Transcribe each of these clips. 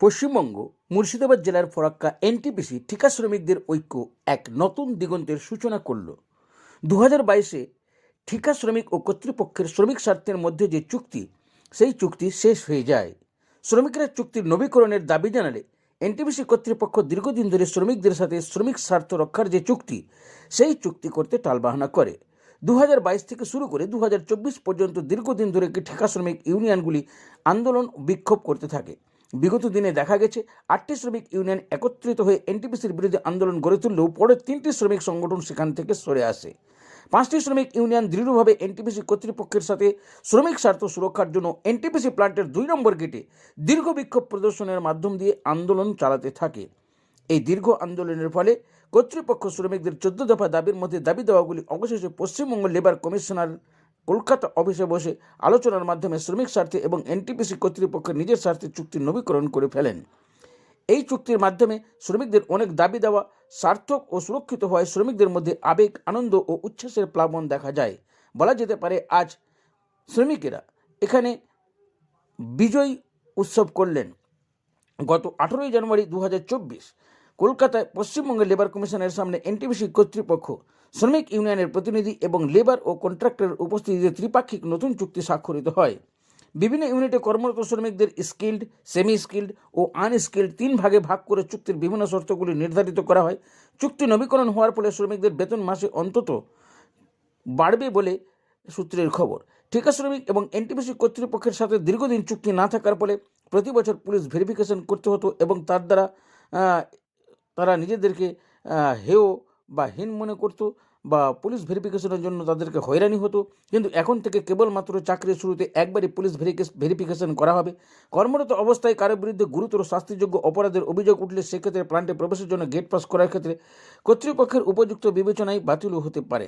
পশ্চিমবঙ্গ, মুর্শিদাবাদ জেলার ফরাক্কা এনটিপিসি ঠিকা শ্রমিকদের ঐক্য এক নতুন দিগন্তের সূচনা করল। দু হাজার বাইশে ঠিকা শ্রমিক ও কর্তৃপক্ষের শ্রমিক স্বার্থের মধ্যে যে চুক্তি, সেই চুক্তি শেষ হয়ে যায়। শ্রমিকরা চুক্তির নবীকরণের দাবি জানালে এনটিপিসি কর্তৃপক্ষ দীর্ঘদিন ধরে শ্রমিকদের সাথে শ্রমিক স্বার্থ রক্ষার যে চুক্তি, সেই চুক্তি করতে টালবাহানা করে। দু হাজার বাইশ থেকে শুরু করে দু হাজার চব্বিশ পর্যন্ত দীর্ঘদিন ধরে একটি ঠিকা শ্রমিক ইউনিয়নগুলি আন্দোলন বিক্ষোভ করতে থাকে। বিগত দিনে দেখা গেছে, আটটি শ্রমিক ইউনিয়ন একত্রিত হয়ে এনটিপিসির বিরুদ্ধে আন্দোলন গড়ে তুললেও পরে তিনটি শ্রমিক সংগঠন সেখান থেকে সরে আসে। পাঁচটি শ্রমিক ইউনিয়ন দৃঢ়ভাবে এনটিপিসি কর্তৃপক্ষের সাথে শ্রমিক স্বার্থ সুরক্ষার জন্য এনটিপিসি প্লান্টের দুই নম্বর গেটে দীর্ঘ বিক্ষোভ প্রদর্শনের মাধ্যম দিয়ে আন্দোলন চালাতে থাকে। এই দীর্ঘ আন্দোলনের ফলে কর্তৃপক্ষ শ্রমিকদের চোদ্দ দফা দাবির মধ্যে দাবি দেওয়াগুলি অবশেষে পশ্চিমবঙ্গ লেবার কমিশনার কলকাতা অফিসে বসে আলোচনার মাধ্যমে শ্রমিক স্বার্থে এবং এনটিপিসি কর্তৃপক্ষের নিজের স্বার্থে চুক্তির নবীকরণ করে ফেলেন। এই চুক্তির মাধ্যমে শ্রমিকদের অনেক দাবি দেওয়া, সার্থক ও সুরক্ষিত হওয়ায় শ্রমিকদের মধ্যে আবেগ, আনন্দ ও উচ্ছ্বাসের প্লাবন দেখা যায়। বলা যেতে পারে, আজ শ্রমিকেরা এখানে বিজয় উৎসব করলেন। গত আঠেরোই জানুয়ারি দু হাজার চব্বিশ কলকাতায় পশ্চিমবঙ্গের লেবার কমিশনের সামনে এনটিপিসি কর্তৃপক্ষ শ্রমিক ইউনিয়নের প্রতিনিধি এবং লেবার ও কন্ট্রাক্টরের উপস্থিতিতে ত্রিপাক্ষিক নতুন চুক্তি স্বাক্ষরিত হয়। বিভিন্ন ইউনিটে কর্মরত শ্রমিকদের স্কিল্ড সেমি স্কিল্ড ও আনস্কিল্ড তিন ভাগে ভাগ করে চুক্তির বিভিন্ন শর্তগুলি নির্ধারিত করা হয়। চুক্তি নবীকরণ হওয়ার ফলে শ্রমিকদের বেতন মাসে অন্তত বাড়বে বলে সূত্রের খবর। ঠিকা শ্রমিক এবং এনটিপিসি কর্তৃপক্ষের সাথে দীর্ঘদিন চুক্তি না থাকার ফলে প্রতি বছর পুলিশ ভেরিফিকেশন করতে হতো এবং তার দ্বারা তারা নিজেদেরকে হেয় বা হীন মনে করতো। বা পুলিশ ভেরিফিকেশনের জন্য তাদেরকে হয়রানি হতো। কিন্তু এখন থেকে কেবলমাত্র চাকরির শুরুতে একবারই পুলিশ ভেরিফিকেশন করা হবে। কর্মরত অবস্থায় কারও বিরুদ্ধে গুরুতর শাস্তিযোগ্য অপরাধের অভিযোগ উঠলে সেক্ষেত্রে প্লান্টে প্রবেশের জন্য গেট পাস করার ক্ষেত্রে কর্তৃপক্ষের উপযুক্ত বিবেচনায় বাতিল হতে পারে।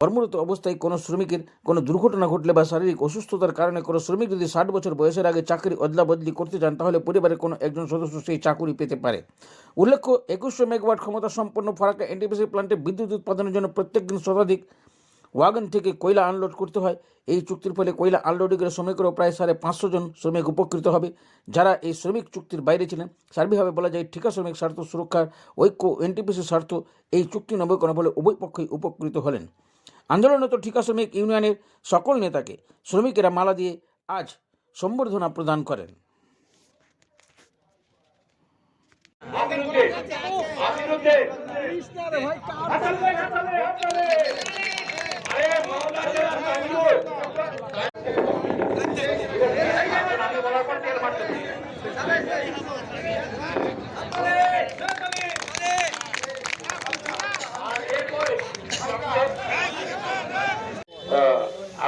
কর্মরত অবস্থায় কোনো শ্রমিকের কোনো দুর্ঘটনা ঘটলে বা শারীরিক অসুস্থতার কারণে কোনো শ্রমিক যদি ষাট বছর বয়সের আগে চাকরি অদলা বদলি করতে চান তাহলে পরিবারের কোনো একজন সদস্য সেই চাকুরি পেতে পারে। উল্লেখ্য, একুশশো মেগাওয়াট ক্ষমতা সম্পন্ন ফারাক্কা এনটিপিসি প্লান্টে বিদ্যুৎ উৎপাদনের জন্য প্রত্যেক দিন শতাধিক ওয়াগন থেকে কয়লা আনলোড করতে হয়। এই চুক্তির ফলে কয়লা আনলোডিংয়ের শ্রমিকেরও প্রায় সাড়ে পাঁচশো জন শ্রমিক উপকৃত হবে। যারা এই শ্রমিক চুক্তির বাইরে ছিলেন, সার্বিকভাবে বলা যায় ঠিকা শ্রমিক স্বার্থ সুরক্ষার ঐক্য এনটিপিসির স্বার্থ এই চুক্তি নবীকরণ ফলে উভয় পক্ষই উপকৃত হলেন। আন্দোলনরত ঠিকা শ্রমিক ইউনিয়নের সকল নেতাকে শ্রমিকেরা মালা দিয়ে আজ সম্বর্ধনা প্রদান করেন জেলা কাঙ্গুর আমি বলার পর তেল মারতে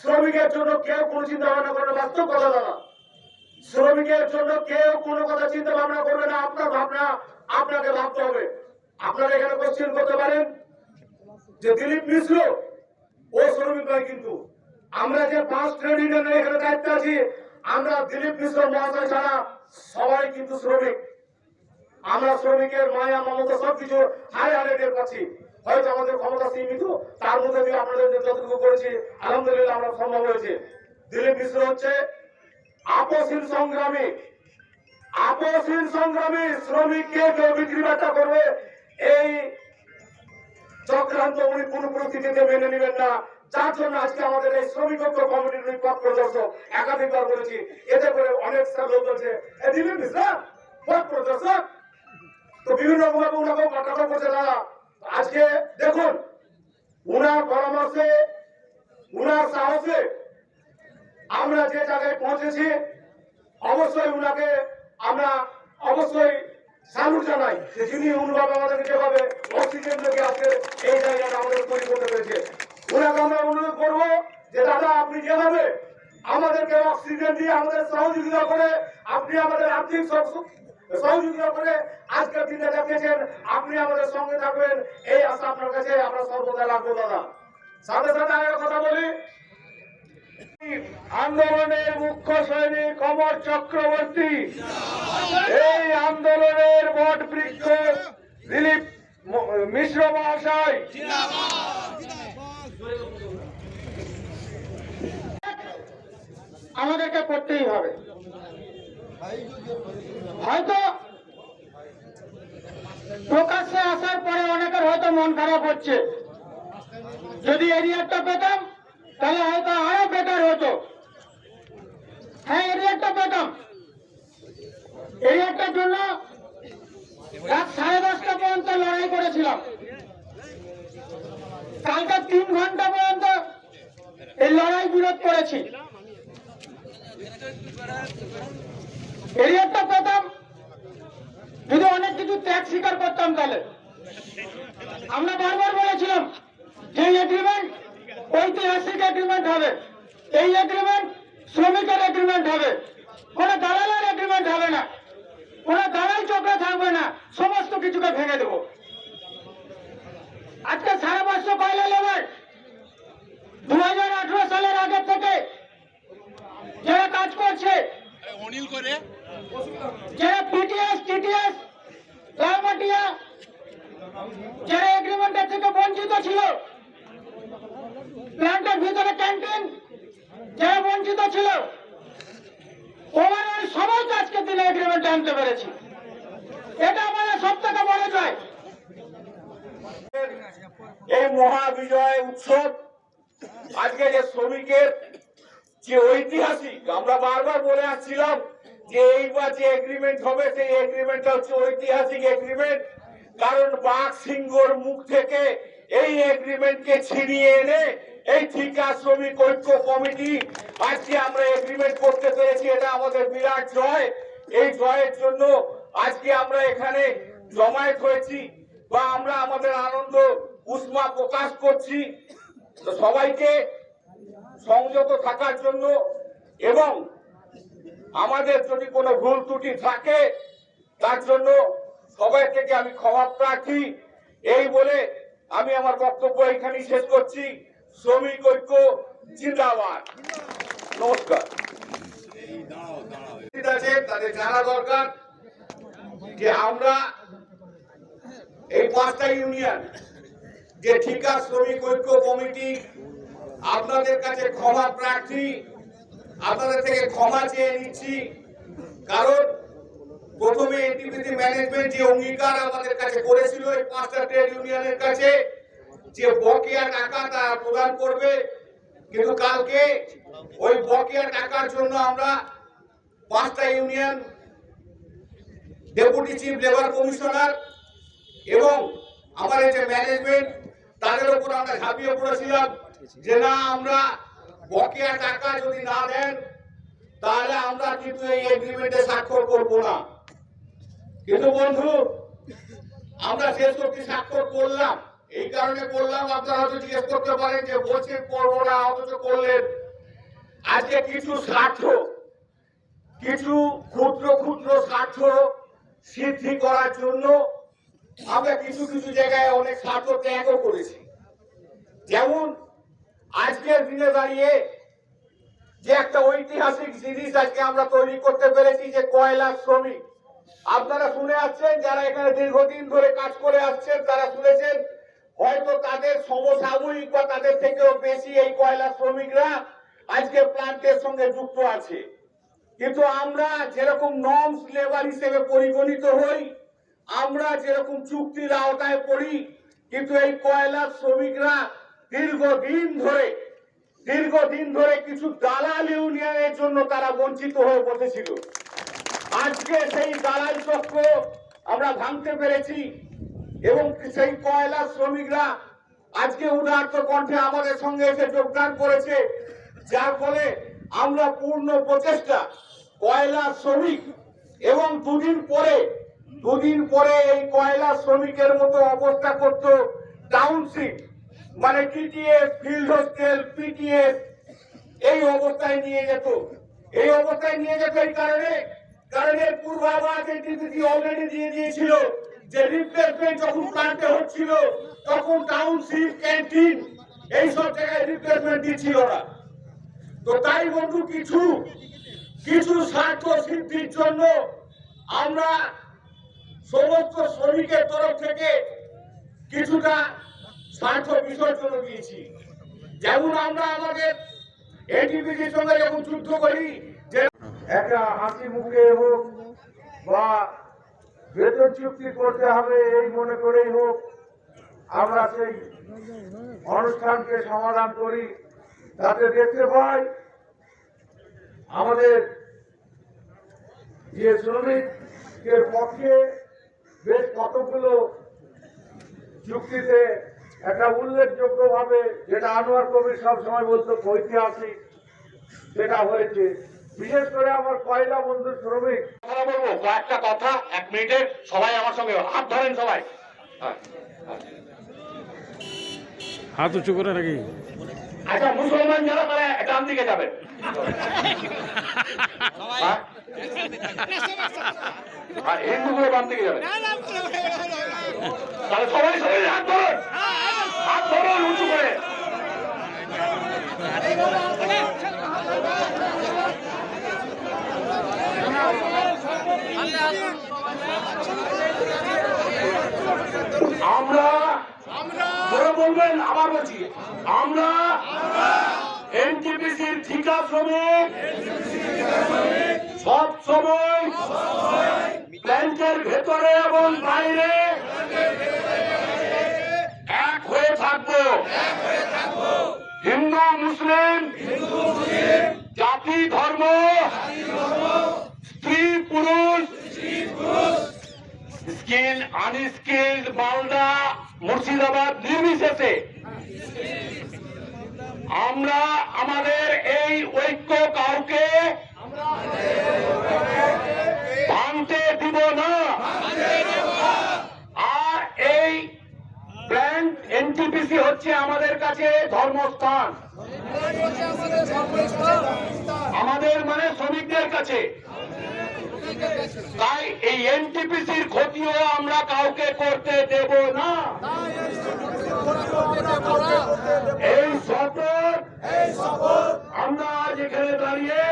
শ্রমিকের জন্য কেউ কোনো চিন্তা ভাবনা করে না, বাস্তব কথা দাদা শ্রমিকের জন্য কেউ কোনো কথা চিন্তা ভাবনা করবে না। আপনার ভাবনা আপনাকে ভাবতে হবে। আপনারা এখানে কোশ্চেন করতে পারেন যে দিলীপ মিশ্র ও শ্রমিক নয় কিন্তু। আমরা যে পাঁচ ট্রেড ইউনিয়নের এখানে দায়িত্বে আছি, আমরা দিলীপ মিশ্র মহাশয় ছাড়া সবাই কিন্তু শ্রমিক। আমরা শ্রমিকের মায়া, মমতা সবকিছু হাই হারে টের পাচ্ছি। হয়তো আমাদের ক্ষমতা সীমিত, তার মধ্যে দিয়ে আপনাদের যতটুকু করেছি, আলহামদুলিল্লাহ আমরা সম্ভব হয়েছে। দিলীপ মিশ্র হচ্ছে আপসীন সংগ্রামী। আপসীন সংগ্রামী শ্রমিককে কেউ বিক্রি বাটা করবে, এই চক্রান্ত উনি কোন পরিস্থিতিতে মেনে নেবেন না। যার জন্য আজকে আমাদের এই শ্রমিক ঐক্য কমিটির পথ প্রদর্শক একাধিকবার বলেছি, এতে করে অনেক লোক মিশ্র পথ প্রদর্শক? তো বিভিন্ন ভাবে ওনাকেও কথা করছে আজকে দেখুন, উনার পরামর্শে, উনার সাহসে আমরা যে জায়গায় পৌঁছেছি, অবশ্যই উনাকে আমরা অবশ্যই স্যালুট জানাই যে যিনি অনুভাবে আমাদেরকে যেভাবে অক্সিজেন থেকে আজকে এই জায়গাটা আমাদের তৈরি করতে পেরেছে। অনুরোধ করব যে দাদা, আপনি যেভাবে আমাদেরকে অক্সিজেন দিয়ে আমাদের সহযোগিতা করে, আপনি আমাদের আর্থিক সহযোগিতা করে আজকের দিনে দেখেছেন আপনি আমাদের সঙ্গে থাকবেন। এই আশা আপনার কাছে আমরা সর্বদা রাখব, দাদা। সাথে সাথে আরেকটা কথা বলি। আন্দোলনের মুখ্য সৈনিক অমর চক্রবর্তী। এই আন্দোলনের বট বৃক্ষ দিলীপ মিশ্র মহাশয়। আমাদেরকে করতেই হবে। হয়তো প্রকাশ্যে আসার পরে অনেকের হয়তো মন খারাপ হচ্ছে। যদি এরিয়ারটা পেতাম, তাহলে হয়তো আরও বেটার হতো। হ্যাঁ এরিয়ারটা পেতাম। এরিয়ারটার জন্য রাত সাড়ে দশটা পর্যন্ত লড়াই করেছিলাম। কালকে তিন ঘণ্টা পর্যন্ত এই লড়াই বিরোধ করেছি। যদি অনেক কিছু ত্যাগ স্বীকার করতাম তাহলে। আমরা বারবার বলেছিলাম যে এগ্রিমেন্ট ঐতিহাসিক এগ্রিমেন্ট হবে। এই এগ্রিমেন্ট শ্রমিকের এগ্রিমেন্ট হবে। কোনো দালালের এগ্রিমেন্ট হবে না। কোনো দালাল চক্র থাকবে না। সমস্ত কিছুকে ভেঙে দেবো। আজকে সাড়ে পাঁচশো কয়লা লেবার দু হাজার আঠারো সালের আগে থেকে যারা কাজ করছে? যারা পিটিএস টিটিএস লালমাটিয়া? যারা এগ্রিমেন্টের থেকে বঞ্চিত ছিল? প্ল্যান্টের ভিতরে ক্যান্টিন যারা বঞ্চিত ছিল? ওভারঅল সবাই আজকে দিনে এগ্রিমেন্ট আনতে পেরেছি। এটা আমাদের সব থেকে বড় জয়। এই মহাবিজয় উৎসব আজকে যে শ্রমিকের যে ঐতিহাসিক, আমরা বারবার বলে আসছিলাম যে এইবার যে এগ্রিমেন্ট হবে, সেই এগ্রিমেন্টটা হচ্ছে ঐতিহাসিক এগ্রিমেন্ট কারণ বাঘ সিংহর মুখ থেকে এই এগ্রিমেন্টকে ছিনিয়ে এনে এই ঠিকা শ্রমিক ঐক্য কমিটি, আজকে আমরা এগ্রিমেন্ট করতে পেরেছি, এটা আমাদের বিরাট জয়। এই জয়ের জন্য আজকে আমরা এখানে জমায়েত হয়েছি বা আমরা আমাদের আনন্দ, উষ্মা প্রকাশ করছি। সবাইকে সংযত থাকার জন্য এবং আমাদের যদি কোনো ভুল ত্রুটি থাকে, তার জন্য সবাই থেকে আমি ক্ষমা প্রার্থী। এই বলে আমি আমার বক্তব্য এখানেই শেষ করছি। শ্রমিক ঐক্য জিন্দাবাদ। নমস্কার। তাদের জানা দরকার যে আমরা এই পাঁচটা ইউনিয়ন, যে ঠিকা শ্রমিক ঐক্য কমিটি আপনাদের কাছে ক্ষমা প্রার্থী, আপনাদের থেকে ক্ষমা চেয়ে নিচ্ছি। কারণ প্রথমে এনটিপিসি ম্যানেজমেন্ট যে অঙ্গীকার আমাদের কাছে করেছিল এই পাঁচটা ট্রেড ইউনিয়নের কাছে, যে বকেয়া টাকা তারা প্রদান করবে। কিন্তু কালকে ওই বকেয়া টাকার জন্য আমরা পাঁচটা union deputy chief labour commissioner এবং আমার এই যে ম্যানেজমেন্ট, তাদের উপর আমরা ঝাঁপিয়ে পড়েছিলাম। যে না, আমরা বকেয়া টাকা যদি না দেন, তাহলে আমরা কিন্তু এই এগ্রিমেন্টে স্বাক্ষর করব না। কিন্তু বন্ধু, আমরা শেষ অব্দি স্বাক্ষর করলাম। এই কারণে করলাম আপনারা হয়তো জিজ্ঞেস করতে পারেন যে, বলছে করব না, অথচ করলেন। আজকে কিছু স্বার্থ, কিছু ক্ষুদ্র ক্ষুদ্র স্বার্থ সিদ্ধি করার জন্য আমরা কিছু কিছু জায়গায় অনেক স্বার্থ ত্যাগও করেছি। যেমন আজকের দিনে দাঁড়িয়ে যে একটা ঐতিহাসিক জিনিস আজকে আমরা তৈরি করতে পেরেছি যে কয়লা শ্রমিক। আপনারা শুনে আসছেন, যারা এখানে দীর্ঘদিন ধরে কাজ করে আসছেন, তারা শুনেছেন, হয়তো তাদের সমসাময়িক বা তাদের থেকেও বেশি এই কয়লা শ্রমিকরা আজকে প্লান্টের সঙ্গে যুক্ত আছে। কিন্তু আমরা যেরকম নর্মস লেবার হিসেবে পরিগণিত হই, আমরা যেরকম চুক্তির আওতায় পড়ি, কিন্তু এই কয়লা শ্রমিকরা দীর্ঘদিন ধরে দীর্ঘদিন ধরে কিছু দালাল ইউনিয়নের জন্য তারা বঞ্চিত হয়ে বসেছিল। আজকে সেই দালাল চক্র আমরা ভাঙতে পেরেছি এবং সেই কয়লা শ্রমিকরা আজকে উদার্ত কণ্ঠে আমাদের সঙ্গে এসে যোগদান করেছে, যার ফলে আমরা পূর্ণ প্রচেষ্টা, কয়লা শ্রমিক এবং দুদিন পরে দুদিন পরে এই কয়লা শ্রমিকের মতো অবস্থা করত টাউনশিপ মানে টিটিএফ ফিল্ড হোস্টেল পিটিএফ এই অবস্থায় নিয়ে যেত। এই অবস্থায় নিয়ে যেত এই কারণে, কারণ পূর্বাভাস অলরেডি দিয়ে দিয়েছিল যে রিপ্লেসমেন্ট যখন প্লান্টে হচ্ছিল, তখন টাউনশিপ ক্যান্টিন এই সব জায়গায় রিপ্লেসমেন্ট দিচ্ছিল ওরা। তো তাই বন্ধু, কিছু কিছু স্বার্থ সিদ্ধির জন্য আমরা সমস্ত শ্রমিকের তরফ থেকে কিছুটা স্বার্থ বিসর্জন দিয়েছি। যেমন আমরা আমাদের এনটিপিসির সঙ্গে যখন যুদ্ধ করি, যে একটা হাসি মুখে হোক বা বেতন চুক্তি করতে হবে, এই মনে করেই হোক, আমরা সেই অনুষ্ঠানকে সমাধান করি। তাতে দেখতে পাই, আমাদের যে শ্রমিকের পক্ষে বেশ কতগুলো চুক্তিতে একটা উল্লেখযোগ্যভাবে যেটা আনোয়ার কবির সব সময় বলতো ঐতিহাসিক সেটা হয়েছে বিশেষ করে আমার কয়লা বন্ধু শ্রমিক কথা বলব কয়েকটা কথা এক মিনিটে সবাই আমার সঙ্গে হাত ধরেন সবাই হাত উঁচু করে নাকি আচ্ছা মুসলমান যারা তারা ডান দিকে যাবে হ্যাঁ? আর হিন্দুগুলো বাম দিকে যাবে তাহলে সবাই সবাই হাত ধরুন হাত ধরুন উঁচু করে। আমরা বলে বলবেন, আবার বলছি। আমরা এনটিপিসির ঠিকা শ্রমিক, সব সময় প্ল্যান্টের ভেতরে এবং বাইরে এক হয়ে থাকব হিন্দু মুসলিম, জাতি, ধর্ম, স্ত্রী, পুরুষ স্কিল আনস্কিল্ড, মালদা, মুর্শিদাবাদ নির্বিশেষে। আমরা আমাদের এই ঐক্য কাউকে ভাঙতে দিব না আর এই প্ল্যান্ট এনটিপিসি হচ্ছে আমাদের কাছে ধর্মস্থান। আমাদের মানে শ্রমিকদের কাছে। তাই এই এনটিপিসির ক্ষতিও আমরা কাউকে করতে দেব না। এই শপথ আমরা আজ এখানে দাঁড়িয়ে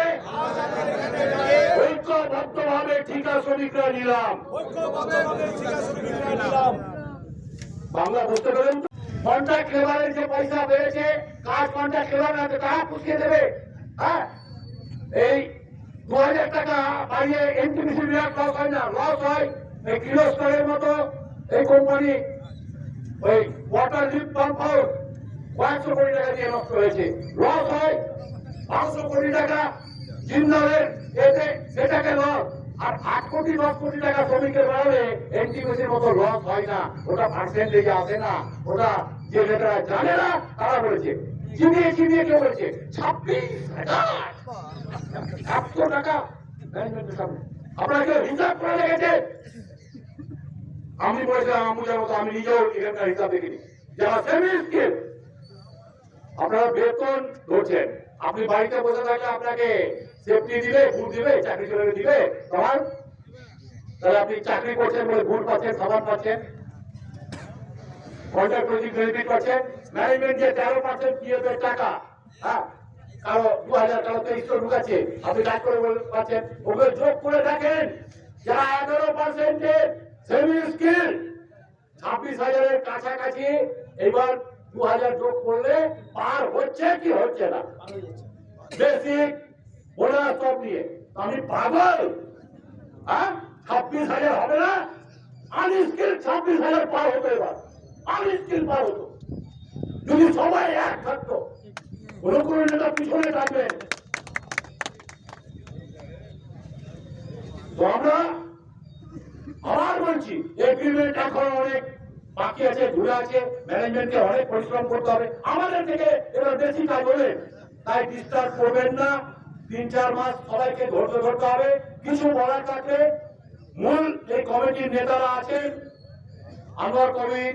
ঐক্যবদ্ধ ভাবে ঠিকা শ্রমিকরা নিলাম। বাংলা বুঝতে পেরেন কন্ট্রাক্ট লেবারের যে পয়সা বেড়েছে কাজ কন্ট্রাক্ট লেবার আছে, তারা পুষিয়ে দেবে। হ্যাঁ? এই দু হাজার টাকা বাড়িয়ে এনটিপিসি বিরাট লস হয় না লস হয় এই কিলোস্টারের মতো এই কোম্পানি ওই ওয়াটার লিফট পাম্প হাউস কয়েকশো কোটি টাকা দিয়ে নষ্ট হয়েছে। লস হয় পাঁচশো কোটি টাকা। জিন্দালের এতে সেটাকে লস আর আট কোটি, দশ কোটি টাকা শ্রমিকের বাড়ালে এনটিপিসির মতো লস হয় না। ওটা পার্সেন্টেজে আসে না। ওটা যে নেতারা জানে না, তারা বলেছে চিনিয়ে চিনিয়ে কেউ বলেছে, ছাব্বিশ একশো টাকা আপনারা হিসাব করে লেগেছে আমি বলেছিলাম আমুজার মতো আমি নিজেও এখানকার হিসাব দেখিনি। যারা সেমি স্কিল আপনারা বেতন ধরছেন। আপনি বাড়িতে বসে থাকলে আপনাকে সেফটি দিবে ভুল দিবে, চাকরি চলে দিবে। তোমার তাহলে আপনি চাকরি করছেন বলে ভুল পাচ্ছেন, সাবান পাচ্ছেন। প্রজেক্ট বেনিফিট পাচ্ছেন ম্যানেজমেন্ট যে তেরো পার্সেন্ট পিএফ টাকা? হ্যাঁ? কারও দু হাজার কারও তেইশশো ঢুকাচ্ছে আপনি কাজ করে পাচ্ছেন। ওকে যোগ করে দেখেন, যারা এগারো পার্সেন্টের সেমি স্কিল ছাব্বিশ হাজারের কাছাকাছি এবার দু হাজার যোগ করলে পার হচ্ছে কি হচ্ছে না? বেসিক বোনাস সব নিয়ে। আমি পাগল? হ্যাঁ? ছাব্বিশ হাজার হবে না? আনস্কিল ছাব্বিশ হাজার পার হতো এবার আনস্কিল পার হতো যদি সবাই এক থাকতো, কোন কোন নেতা পিছনে থাকবেন আমরা আবার বলছি এগ্রিমেন্ট এখন অনেক বাকি আছে ঘুরে আছে ম্যানেজমেন্টকে অনেক পরিশ্রম করতে হবে। আমাদের থেকে এবার বেশি কাজ হবে তাই ডিস্টার্ব করবেন না। তিন চার মাস সবাইকে ধৈর্য ধরতে হবে। কিছু বলার থাকলে মূল এই কমিটির নেতারা আছেন, আনোয়ার কবির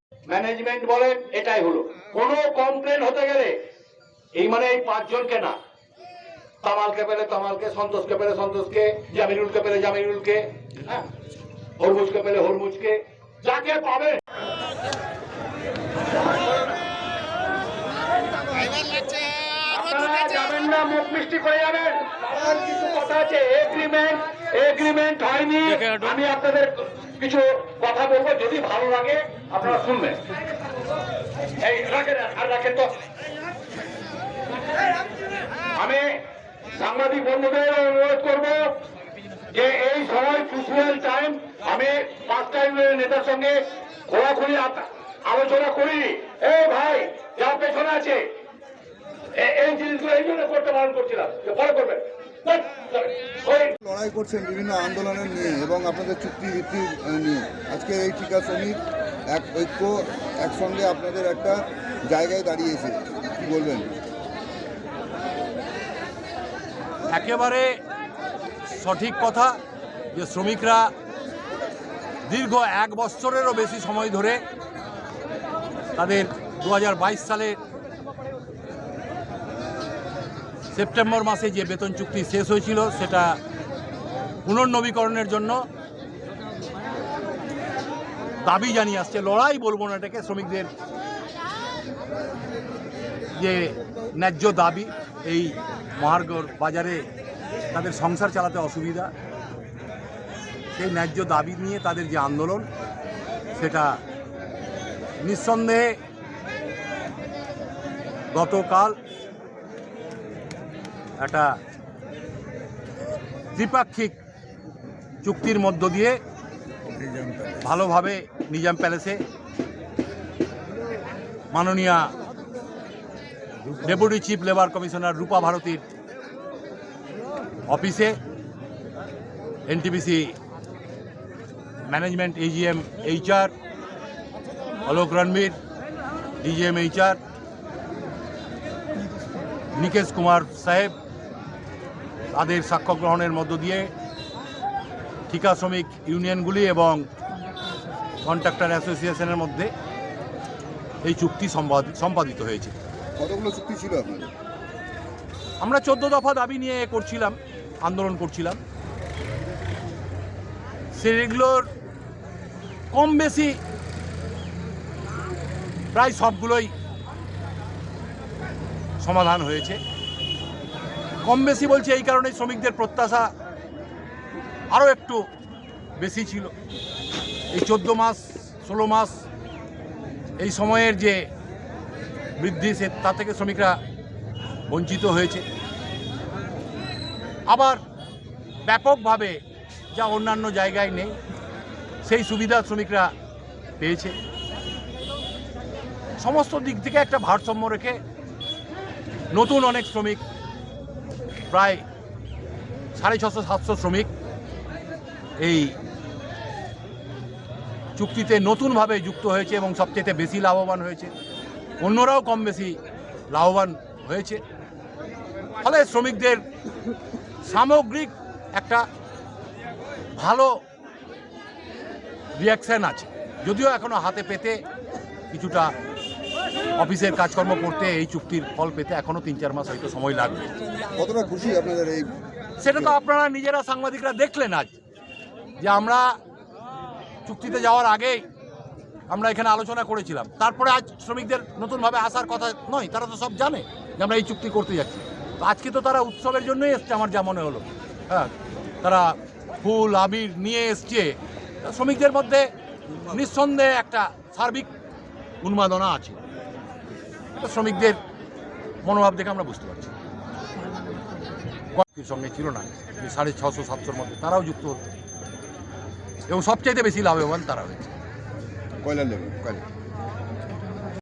ম্যানেজমেন্ট বলেন এটাই হলো। কোনো কমপ্লেন হতে গেলে এই মানে এই পাঁচজনকে না তামালকে পেলে তামালকে সন্তোষকে পেলে সন্তোষকে জামিনুলকে পেলে জামিনুলকে হ্যাঁ? হরমুজকে পেলে হরমুজকে যাকে পাবে। যাবেন না মুখ মিষ্টি করে যাবেন। কিছু কথা আছে এগ্রিমেন্ট এগ্রিমেন্ট হয়নি। আমি আপনাদের কিছু কথা বলব, যদি ভালো লাগে আপনারা শুনবেন। এই রাখেন আর রাখেন তো। আমি সাংবাদিক বন্ধুদের অনুরোধ করব যে এই সময় ক্রুশিয়াল টাইম আমি পাঁচ টাইম নেতার সঙ্গে খোলাখুলি আলোচনা করি এ ভাই, যা পেছনে আছে এই জিনিসগুলো এই জন্য করতে বারণ করছিলাম। পরে করবেন। লড়াই করছেন বিভিন্ন আন্দোলনের নিয়ে এবং আপনাদের চুক্তি ভিত্তি নিয়ে। আজকে এই ঠিকা শ্রমিক এক ঐক্য, একসঙ্গে আপনাদের একটা জায়গায় দাঁড়িয়েছে। কি বলবেন? একেবারে সঠিক কথা যে শ্রমিকরা দীর্ঘ এক বছরেরও বেশি সময় ধরে তাদের দু সালের সেপ্টেম্বর মাসে যে বেতন চুক্তি শেষ হয়েছিল, সেটা পুনর্নবীকরণের জন্য দাবি জানিয়ে আসছে। লড়াই বলব না এটাকে, শ্রমিকদের যে ন্যায্য দাবি, এই মহার্গর বাজারে তাদের সংসার চালাতে অসুবিধা। সেই ন্যায্য দাবি নিয়ে তাদের যে আন্দোলন, সেটা নিঃসন্দেহে গতকাল একটা ত্রিপাক্ষিক চুক্তির মধ্য দিয়ে ভালোভাবে নিজাম প্যালেসে মাননীয়া deputy chief labour commissioner Rupa ভারতীর অফিসে NTPC management AGM HR Alok Ranbir, DGM HR, Nikesh Kumar সাহেব তাদের সাক্ষ্য গ্রহণের মধ্য দিয়ে ঠিকা শ্রমিক ইউনিয়নগুলি এবং কন্ট্রাক্টর অ্যাসোসিয়েশনের মধ্যে এই চুক্তি সম্পাদিত হয়েছে। কতগুলো চুক্তি ছিল আপনাদের? আমরা চোদ্দ দফা দাবি নিয়ে এ করছিলাম আন্দোলন করছিলাম। সেগুলোর কম বেশি প্রায় সবগুলোই সমাধান হয়েছে। কম বেশি বলছে এই কারণে শ্রমিকদের প্রত্যাশা আরও একটু বেশি ছিল। এই চোদ্দ মাস, ষোলো মাস এই সময়ের যে বৃদ্ধি, সে তা থেকে শ্রমিকরা বঞ্চিত হয়েছে। আবার ব্যাপকভাবে যা অন্যান্য জায়গায় নেই, সেই সুবিধা শ্রমিকরা পেয়েছে। সমস্ত দিক থেকে একটা ভারসাম্য রেখে নতুন অনেক শ্রমিক প্রায় সাড়ে ছশো, সাতশো শ্রমিক এই চুক্তিতে নতুনভাবে যুক্ত হয়েছে এবং সবচেয়ে বেশি লাভবান হয়েছে। অন্যরাও কম বেশি লাভবান হয়েছে। ফলে শ্রমিকদের সামগ্রিক একটা ভালো রিয়াকশান আছে। যদিও এখনও হাতে পেতে কিছুটা অফিসের কাজকর্ম করতে এই চুক্তির ফল পেতে এখনও তিন চার মাস হয়তো সময় লাগবে। কতটা খুশি আপনাদের এই সেটা তো আপনারা নিজেরা সাংবাদিকরা দেখলেন আজ। যে আমরা চুক্তিতে যাওয়ার আগেই আমরা এখানে আলোচনা করেছিলাম। তারপরে আজ শ্রমিকদের নতুনভাবে আসার কথা নয় তারা তো সব জানে যে আমরা এই চুক্তি করতে যাচ্ছি। তো আজকে তো তারা উৎসবের জন্যই এসছে আমার যা মনে হলো। হ্যাঁ তারা ফুল আবির নিয়ে এসছে। শ্রমিকদের মধ্যে নিঃসন্দেহে একটা সার্বিক উন্মাদনা আছে। শ্রমিকদের মনোভাব দেখে আমরা বুঝতে পারছি। সঙ্গে ছিল না সাড়ে ছশো সাতশোর মধ্যে তারাও যুক্ত হতো। এবং সবচাইতে বেশি লাভবান তারা হয়েছে। কয়লা নেবে কয়লা